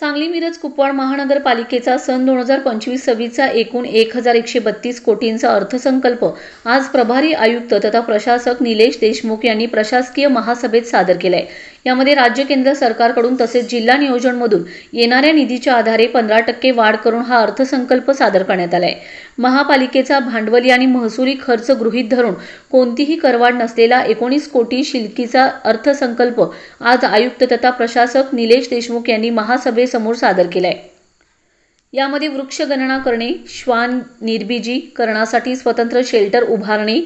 सांगली मिरज कुपवाड महानगरपालिकेचा सन दोन हजार पंचवीस सव्वीसचा एकूण एक हजार एकशे बत्तीस कोटींचा अर्थसंकल्प. आज प्रभारी आयुक्त तथा प्रशासक निलेश देशमुख यांनी प्रशासकीय महासभेत सादर केलाय. यामध्ये राज्य केंद्र सरकारकडून तसेच जिल्हा नियोजनमधून येणाऱ्या निधीच्या आधारे पंधरा टक्के वाढ करून हा अर्थसंकल्प सादर करण्यात आलाय. महापालिकेचा भांडवली आणि महसुली खर्च गृहीत धरून कोणतीही करवाढ नसलेला एकोणीस कोटी शिल्कीचा अर्थसंकल्प आज आयुक्त तथा प्रशासक निलेश देशमुख यांनी महासभेसमोर सादर केलाय. यामध्ये वृक्षगणना करणे श्वान निर्बीजीकरणासाठी स्वतंत्र शेल्टर उभारणे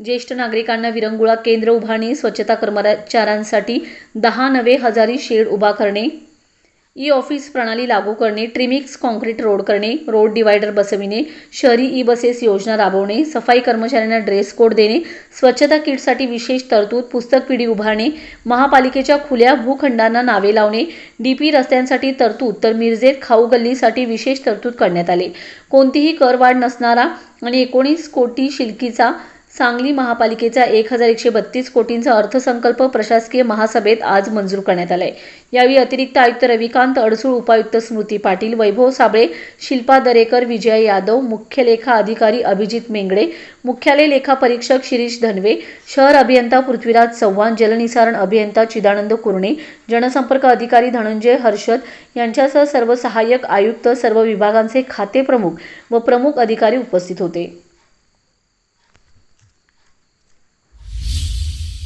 ज्येष्ठ नागरिकांना विरंगुळा केंद्र उभारणे स्वच्छता कर्मचाऱ्यांसाठी दहा नवे हजारी शेड उभा करणे ई ऑफिस प्रणाली लागू करणे ट्रिमिक्स कॉन्क्रीट रोड करणे रोड डिवायडर बसविणे शहरी ई बसेस योजना राबवणे सफाई कर्मचाऱ्यांना ड्रेस कोड देणे स्वच्छता किटसाठी विशेष तरतूद पुस्तक पिढी उभारणे महापालिकेच्या खुल्या भूखंडांना नावे लावणे डी पी रस्त्यांसाठी तरतूद तर मिरजेत खाऊ गल्लीसाठी विशेष तरतूद करण्यात आले. कोणतीही करवाढ नसणारा आणि एकोणीस कोटी शिल्कीचा सांगली महापालिकेचा एक हजार एकशे बत्तीस कोटींचा अर्थसंकल्प प्रशासकीय महासभेत आज मंजूर करण्यात आलाय. यावेळी अतिरिक्त आयुक्त रविकांत अडसूळ उपायुक्त स्मृती पाटील वैभव साबळे शिल्पा दरेकर विजय यादव मुख्य लेखा अधिकारी अभिजित मेंगडे मुख्यालय लेखा परीक्षक शिरीष धनवे शहर अभियंता पृथ्वीराज चव्हाण जलनिसारण अभियंता चिदानंद कुरणे जनसंपर्क अधिकारी धनंजय हर्षद यांच्यासह सर्व सहाय्यक आयुक्त सर्व विभागांचे खाते प्रमुख व प्रमुख अधिकारी उपस्थित होते.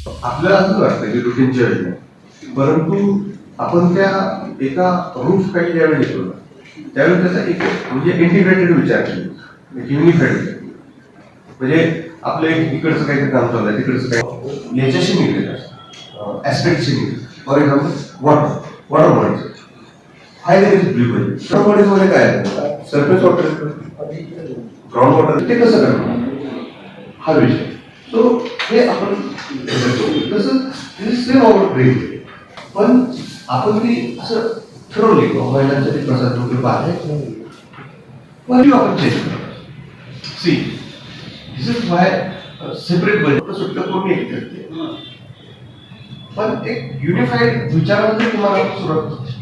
आपल्याला असं वाटतं की रुटीनच्या योजना परंतु आपण त्या एका रूफ काही ज्यावेळी येतो ना त्यावेळी त्याचा एक म्हणजे इंटिग्रेटेड विचार केला. युनिफाईड विचार म्हणजे आपलं एक इकडचं काहीतरी काम चालू आहे तिकडचं काही याच्याशी निघलेलं ऍस्पेक्टशी निगडीत for example water water bodies high is blue body water बॉडीजमध्ये काय आहे? सरफेस वॉटर ग्राउंड वॉटर ते कसं करणार? हा विषय सो हे आपण सेम आवर ब्रेक पण आपण ती असं ठरवले महिलांसाठी प्रसाद वगैरे आहे पण आपण change see this is why separate budget सुट्ट करून एक करते पण एक युनिफाईड विचारानं तुम्हाला सुरुवात